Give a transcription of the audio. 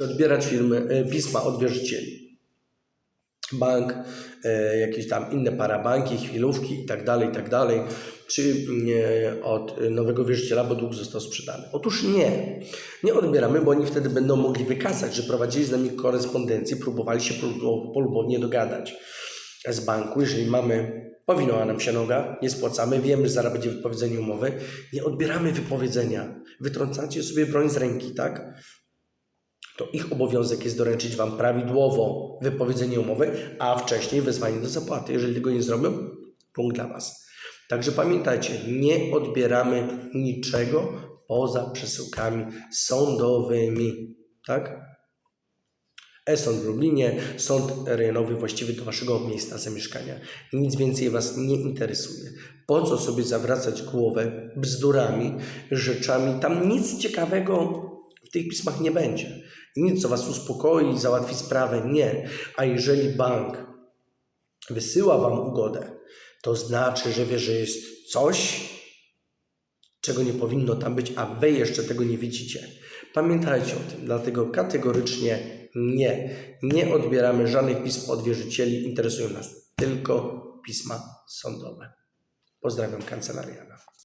odbierać firmy, e, pisma od wierzycieli. Bank, e, jakieś tam inne parabanki, chwilówki i tak dalej, tak dalej, czy nie, od nowego wierzyciela, bo dług został sprzedany. Otóż nie, nie odbieramy, bo oni wtedy będą mogli wykazać, że prowadzili z nami korespondencję, próbowali się polu- polubownie dogadać z banku. Jeżeli mamy, powinna nam się noga, nie spłacamy, wiemy, że zaraz będzie wypowiedzenie umowy, nie odbieramy wypowiedzenia. Wytrącacie sobie broń z ręki, tak? To ich obowiązek jest doręczyć Wam prawidłowo wypowiedzenie umowy, a wcześniej wezwanie do zapłaty. Jeżeli tego nie zrobią, punkt dla Was. Także pamiętajcie, nie odbieramy niczego poza przesyłkami sądowymi. Tak? E-sąd w Lublinie, sąd rejonowy właściwy do Waszego miejsca zamieszkania. Nic więcej Was nie interesuje. Po co sobie zawracać głowę bzdurami, rzeczami? Tam nic ciekawego tych pismach nie będzie. Nic, co Was uspokoi, załatwi sprawę, nie. A jeżeli bank wysyła Wam ugodę, to znaczy, że wie, że jest coś, czego nie powinno tam być, a Wy jeszcze tego nie widzicie. Pamiętajcie o tym, dlatego kategorycznie nie. Nie odbieramy żadnych pism od wierzycieli, interesują nas tylko pisma sądowe. Pozdrawiam kancelariana.